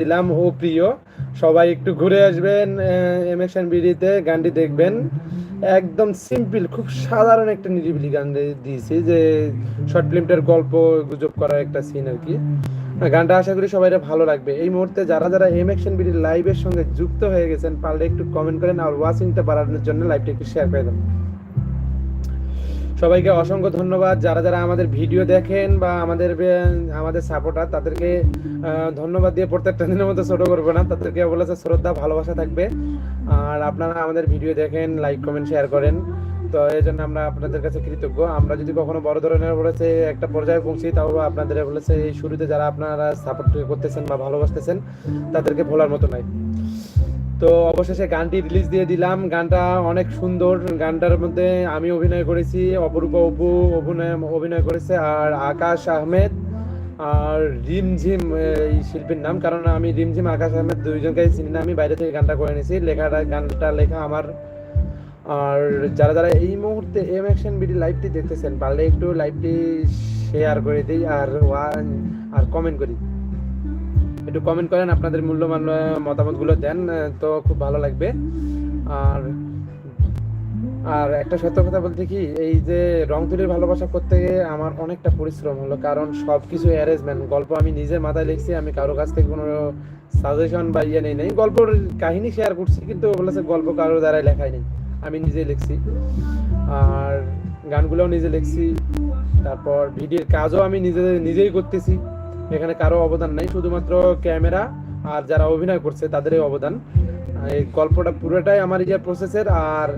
দিলাম ও প্রিয়। সবাই একটু ঘুরে আসবেন এম এক্স বিডিতে গানটি দেখবেন। একদম সিম্পল খুব সাধারণ একটা নিরিবিলি গান দিয়েছি যে শর্ট ফিল্মটার গল্প, গুজব করার একটা সিন আর কি। গানটা আশা করি সবাই ভালো লাগবে। এই মুহূর্তে যারা যারা এম এক্সন বিডি লাইভের সঙ্গে যুক্ত হয়ে গেছেন, পারলে একটু কমেন্ট করেন আর ওয়াচিংটা বাড়ানোর জন্য লাইভটা একটু শেয়ার করে দেন সবাইকে অসংখ্য ধন্যবাদ। যারা যারা আমাদের ভিডিও দেখেন বা আমাদের আমাদের সাপোর্টার, তাদেরকে ধন্যবাদ দিয়ে প্রত্যেকটা দিনের মতো ছোটো করব না। তাদেরকে বলেছে শ্রদ্ধা, ভালোবাসা থাকবে। আর আপনারা আমাদের ভিডিও দেখেন লাইক কমেন্ট শেয়ার করেন। তো এই জন্য আমরা আপনাদের কাছে কৃতজ্ঞ। আমরা যদি কখনো বড় ধরনের বলেছে একটা পর্যায়ে পৌঁছি, তাও আপনাদের বলেছে এই শুরুতে যারা আপনারা সাপোর্ট করতেছেন বা ভালোবাসতেছেন, তাদেরকে ভোলার মতো নাই। তো অবশেষে গানটি রিলিজ দিয়ে দিলাম। গানটা অনেক সুন্দর। গানটার মধ্যে আমি অভিনয় করেছি, অপরূপা অপু অভিনয় অভিনয় করেছে আর আকাশ আহমেদ আর রিমঝিম এই শিল্পীর নাম। কারণ আমি রিমঝিম, আকাশ আহমেদ দুইজনকে চিনি না। আমি বাইরে থেকে গানটা করে নিয়েছি লেখাটা, গানটা লেখা আমার। আর যারা যারা এই মুহূর্তে এম অ্যাকশন বিডি লাইভটি দেখতেছেন, পারলে একটু লাইভটি শেয়ার করে দিই আর আর কমেন্ট করি। একটু কমেন্ট করেন, আপনাদের মূল্যবান মতামতগুলো দেন তো খুব ভালো লাগবে। আর আর একটা সত্য কথা বলতে কি, এই যে রং তুলির ভালোবাসা করতে গিয়ে আমার অনেকটা পরিশ্রম হলো, কারণ সব কিছু অ্যারেঞ্জমেন্ট গল্প আমি নিজের মাথায় লিখছি, আমি কারও কাছ থেকে কোনো সাজেশন বা ইয়ে নেই নেই, গল্পর কাহিনী শেয়ার করছি, কিন্তু বলেছে গল্প কারোর দ্বারাই লেখাই নেই আমি নিজে লিখছি। আর গানগুলোও নিজে লিখছি, তারপর ভিডিওর কাজও আমি নিজে নিজেই করতেছি। এখানে কারও অবদান নাই, শুধুমাত্র ক্যামেরা আর যারা অভিনয় করছে তাদেরই অবদান। এই গল্পটা পুরোটাই আমার ইয়ে প্রসেসের আর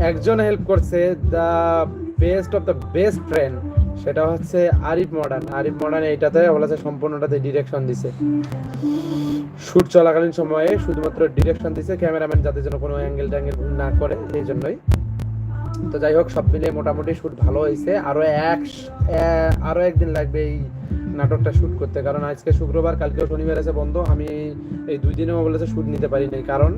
একজন হেল্প করছে the best of the best friend সেটা হচ্ছে আরিফ মডার্ন। আরিফ মডার্ন এইটাতে বলেছে, সম্পূর্ণটাতে ডিরেকশন দিছে। শুট চলাকালীন সময়ে শুধুমাত্র ডিরেকশন দিছে ক্যামেরাম্যান যাতে যেন কোনো অ্যাঙ্গেল ট্যাঙ্গেল না করে, এই জন্যই। তো যাই হোক, সব মিলিয়ে মোটামুটি শুট ভালো হয়েছে। আরও এক, এ- আরও একদিন লাগবে এই নাটকটা শুট করতে। কারণ আজকে শুক্রবার, কালকেও শনিবার আছে, বন্ধ। আমি এই দুই দিনেও বলেছে শুট নিতে পারি নাই। কারণ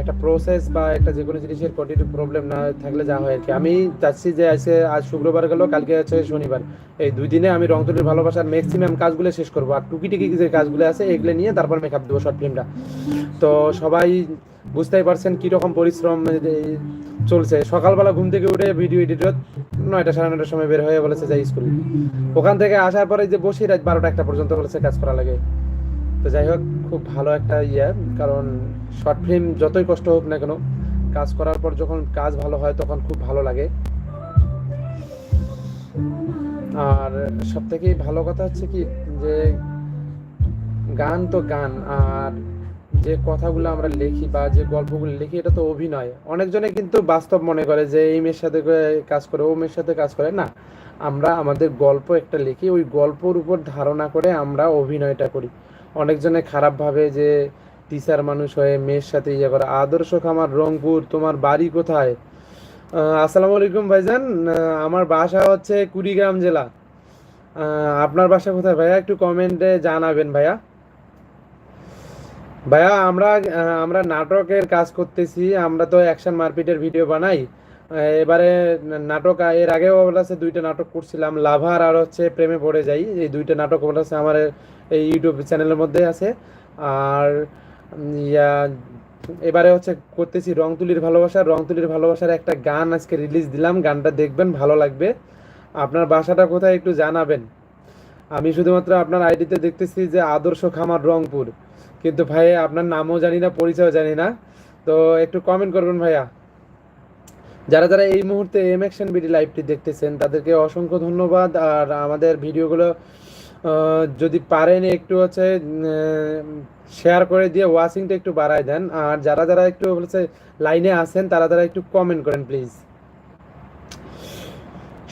একটা প্রসেস বা একটা যে কোনো জিনিসের কন্টিনিউ প্রবলেম না থাকলে যা হয় আর কি। আমি চাচ্ছি যে আজকে, আজ শুক্রবার গেল, কালকে আছে শনিবার। এই দুই দিনে আমি রংতুলির ভালোবাসার ম্যাক্সিমাম কাজগুলো শেষ করব। আর টুকিটিকি যে কাজগুলো আছে, এগুলো নিয়ে তারপর মেকআপ দেবো শর্ট ফিল্মটা তো সবাই বুঝতেই পারছেন কীরকম পরিশ্রম চলছে। সকালবেলা ঘুম থেকে উঠে ভিডিও এডিটর নয়টা সাড়ে নয়টার সময় বের হয়ে বলেছে যাই স্কুল। ওখান থেকে আসার পরে যে বসি রাত বারোটা একটা পর্যন্ত বলেছে কাজ করা লাগে। তো যাই হোক, খুব ভালো একটা ইয়ে কারণ শর্ট ফিল্ম যতই কষ্ট হোক না কেন, কাজ করার পর যখন কাজ ভালো হয় তখন খুব ভালো লাগে। আর সব থেকে ভালো কথা হচ্ছে কি, যে গান তো গান, আর যে কথাগুলো আমরা লিখি বা যে গল্পগুলো লিখি, এটা তো অভিনয়। অনেকজনে কিন্তু বাস্তব মনে করে যে এই মেয়ের সাথে কাজ করে, ও মেয়ের সাথে কাজ করে। না, আমরা আমাদের গল্প একটা লিখি, ওই গল্পর উপর ধারণা করে আমরা অভিনয়টা করি। অনেকজনে খারাপ ভাবে যে টিচার মানুষ হয়ে মেয়ের সাথে ইয়ে করে, আদর্শ খামার, রংপুর, তোমার বাড়ি কোথায়? আসসালামু আলাইকুম ভাইজান। আমার বাসা হচ্ছে কুড়িগ্রাম জেলা। আপনার বাসা কোথায় ভাইয়া? একটু কমেন্টে জানাবেন ভাইয়া। ভাইয়া, আমরা আমরা নাটকের কাজ করতেছি, আমরা তো অ্যাকশন মারপিটের ভিডিও বানাই। এবারে নাটক এর আগেও বলেছে দুইটা নাটক করছিলাম, লাভার আর হচ্ছে প্রেমে পড়ে যাই, এই দুইটা নাটক বলেছে আমার, এই ইউটিউব চ্যানেলের মধ্যে আছে। আর ইয়া, এবারে হচ্ছে করতেছি রং তুলির ভালোবাসা রং তুলির ভালোবাসার একটা গান আজকে রিলিজ দিলাম, গানটা দেখবেন, ভালো লাগবে। আপনার বাসাটা কোথায় একটু জানাবেন। আমি শুধুমাত্র আপনার আইডিতে দেখতেছি যে আদর্শ খামার রংপুর। কিন্তু ভাই আপনার নামও জানি না, পরিচয়ও জানি না। তো একটু কমেন্ট করবেন ভাইয়া। যারা যারা এই মুহূর্তে এম অ্যাকশন বিডি লাইভটি দেখতেছেন, তাদেরকে অসংখ্য ধন্যবাদ। আর আমাদের ভিডিওগুলো যদি পারেন একটু হচ্ছে শেয়ার করে দিয়ে ওয়াচিংটা একটু বাড়ায় দেন। আর যারা যারা একটু বলছে লাইনে আছেন, তারা তারা একটু কমেন্ট করেন প্লিজ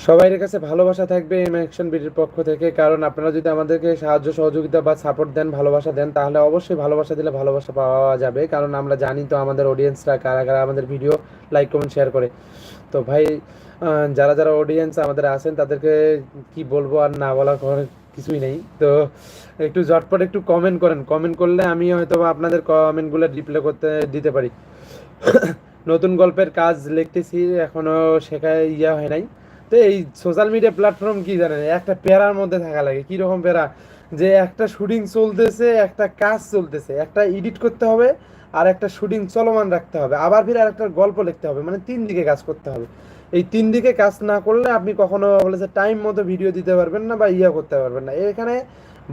সবাইয়ের কাছে ভালোবাসা থাকবে এম অ্যাকশন বিডির পক্ষ থেকে। কারণ আপনারা যদি আমাদেরকে সাহায্য, সহযোগিতা বা সাপোর্ট দেন, ভালোবাসা দেন, তাহলে অবশ্যই ভালোবাসা দিলে ভালোবাসা পাওয়া যাবে। কারণ আমরা জানি তো আমাদের অডিয়েন্সরা কারা কারা আমাদের ভিডিও লাইক কমেন্ট শেয়ার করে। তো ভাই যারা যারা অডিয়েন্স আমাদের আছেন, তাদেরকে কি বলব আর না কোনো কিছুই নেই। তো একটু ঝটপট একটু কমেন্ট করেন। কমেন্ট করলে আমি হয়তো আপনাদের কমেন্টগুলো রিপ্লাই করতে, দিতে পারি। নতুন গল্পের কাজ লিখতেছি এখনও শেখায় ইয়া হয় নাই। তো এই সোশ্যাল মিডিয়া প্ল্যাটফর্ম কি জানেন? একটা প্যারার মধ্যে থাকা লাগে। কি রকম প্যারা? যে একটা শুটিং চলতেছে, একটা কাজ চলতেছে, একটা এডিট করতে হবে আর একটা শুটিং চলমান রাখতে হবে। আবার ফিরে আর একটা গল্প লিখতে হবে মানে তিন দিকে কাজ করতে হবে। এই তিন দিকে কাজ না করলে আপনি কখনো বলেছে টাইম মতো ভিডিও দিতে পারবেন না বা ইয়া করতে পারবেন না। এখানে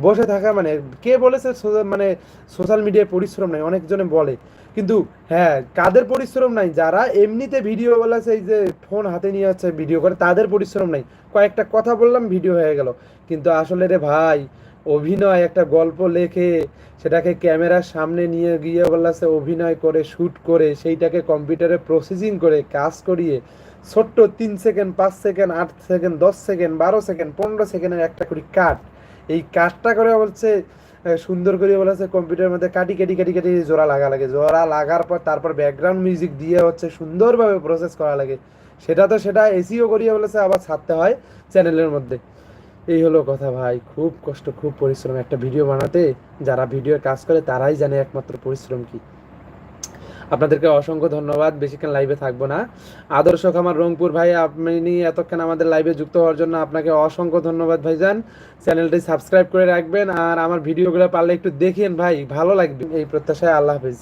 বসে থাকা মানে কে বলেছে মানে সোশ্যাল মিডিয়ায় পরিশ্রম নাই, অনেকজনে বলে। কিন্তু হ্যাঁ কাদের পরিশ্রম নাই? যারা এমনিতে ভিডিও বলেছে এই যে ফোন হাতে নিয়ে হচ্ছে ভিডিও করে, তাদের পরিশ্রম নাই। কয়েকটা কথা বললাম ভিডিও হয়ে গেল। কিন্তু আসলে রে ভাই, অভিনয় একটা গল্প লেখে, সেটাকে ক্যামেরার সামনে নিয়ে গিয়ে বললাছে অভিনয় করে শ্যুট করে, সেইটাকে কম্পিউটারে প্রসেসিং করে, কাজ করিয়ে, ছোট্ট তিন সেকেন্ড পাঁচ সেকেন্ড আট সেকেন্ড দশ সেকেন্ড বারো সেকেন্ড পনেরো সেকেন্ডের একটা করে কাট এই কাটটা করে বলছে সুন্দর করে বলেছে কম্পিউটারের মধ্যে কাটি কাটি কাটি কাটি জোড়া লাগা লাগে। জোড়া লাগার পর তারপর ব্যাকগ্রাউন্ড মিউজিক দিয়ে হচ্ছে সুন্দরভাবে প্রসেস করা লাগে। সেটা তো সেটা এসিও করিয়ে বলেছে, আবার ছাড়তে হয় চ্যানেলের মধ্যে। এই হলো কথা ভাই, খুব কষ্ট, খুব পরিশ্রম। একটা ভিডিও বানাতে, যারা ভিডিও কাজ করে, তারাই জানে একমাত্র পরিশ্রম কি। আপনাদেরকে অসংখ্য ধন্যবাদ। বেশিক্ষণ লাইভে থাকব না। আদর্শ আমার রংপুর ভাই, আপনি এতক্ষণ আমাদের লাইভে যুক্ত হওয়ার জন্য আপনাকে অসংখ্য ধন্যবাদ ভাইজান। চ্যানেলটি সাবস্ক্রাইব করে রাখবেন আর আমার ভিডিওগুলো পারলে একটু দেখেন ভাই, ভালো লাগবে। এই প্রত্যাশায় আল্লাহ হাফিজ।